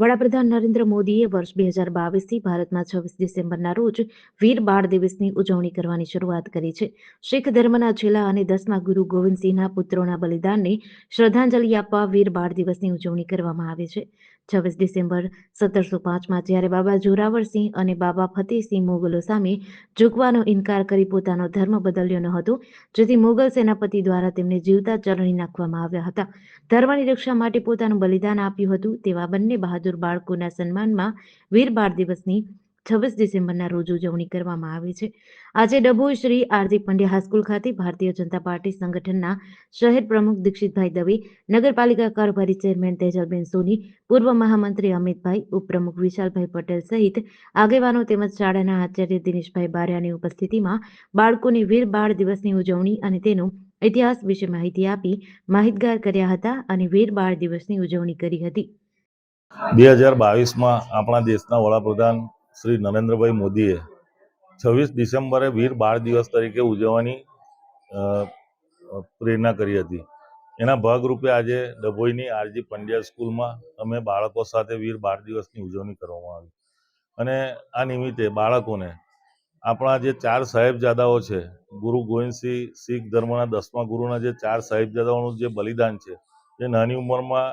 વડાપ્રધાન નરેન્દ્ર મોદીએ વર્ષ બે હજાર બાવીસથી ભારતમાં છવ્વીસ ડિસેમ્બરના રોજ વીર બાળ દિવસની ઉજવણી કરવાની શરૂઆત કરી છે. શીખ ધર્મના છેલ્લા અને દસમા ગુરુ ગોવિંદસિંહના પુત્રોના બલિદાનને શ્રદ્ધાંજલિ આપવા વીર બાળ દિવસની ઉજવણી કરવામાં આવે છે. છવ્વીસ ડિસેમ્બર સત્તરસો પાંચમાં જ્યારે બાબા જોરાવરસિંહ અને બાબા ફતેહસિંહ મુગલો સામે ઝૂકવાનો ઇનકાર કરી પોતાનો ધર્મ બદલ્યો ન હતો, જેથી મુગલ સેનાપતિ દ્વારા તેમને જીવતા ચરણી નાખવામાં આવ્યા હતા. ધર્મની રક્ષા માટે પોતાનું બલિદાન આપ્યું હતું, તેવા બંને બહાદુર બાળકોના સન્માનમાં વીર દિવસની છવ્વીસ ડિસેમ્બરના રોજ ઉજવણી કરવામાં આવે છે. આજે Dabhoi Shri R G Pandya high school ખાતે ભારતીય જનતા પાર્ટી સંગઠનના શહેર પ્રમુખ દીક્ષિતભાઈ દવે, નગરપાલિકા કારોબારી ચેરમેન તેજલબેન સોની, પૂર્વ મહામંત્રી અમિતભાઈ, ઉપપ્રમુખ વિશાલભાઈ પટેલ સહિત આગેવાનો તેમજ શાળાના આચાર્ય દિનેશભાઈ બારિયાની ઉપસ્થિતિમાં બાળકોને વીર બાળ દિવસની ઉજવણી અને તેનો ઇતિહાસ વિશે માહિતી આપી માહિતગાર કર્યા હતા અને વીર બાળ દિવસની ઉજવણી કરી હતી. બે હજાર બાવીસમાં આપણા દેશના વડાપ્રધાન શ્રી નરેન્દ્રભાઈ મોદીએ છવ્વીસ ડિસેમ્બરે વીર બાળ દિવસ તરીકે ઉજવવાની પ્રેરણા કરી હતી. એના ભાગરૂપે આજે ડભોઈની આરજી પંડ્યા સ્કૂલમાં અમે બાળકો સાથે વીર બાળ દિવસની ઉજવણી કરવામાં આવી. અને આ નિમિત્તે બાળકોને આપણા જે ચાર સાહેબજાદાઓ છે, ગુરુ ગોવિંદસિંહ શીખ ધર્મના દસમા ગુરુના જે ચાર સાહેબજાદાઓનું જે બલિદાન છે, એ નાની ઉંમરમાં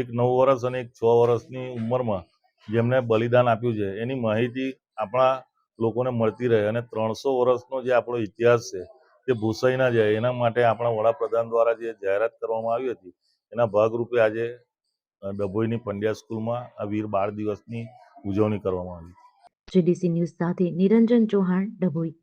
એક નવ વર્ષ અને એક છ વર્ષની ઉંમરમાં જેમને બલિદાન આપ્યું છે, એની માહિતી આપણા લોકોને મળતી રહે અને ત્રણસો વર્ષનો જે આપણો ઇતિહાસ છે, તે ભૂસાઈ ના જાય, એના માટે આપણા વડાપ્રધાન દ્વારા જે જાહેરાત કરવામાં આવી હતી, એના ભાગરૂપે આજે ડભોઈની પંડ્યા સ્કૂલમાં આ વીર બાળ દિવસની ઉજવણી કરવામાં આવી. જીડીસી ન્યૂઝ સાથે નિરંજન ચૌહાણ, ડભોઈ.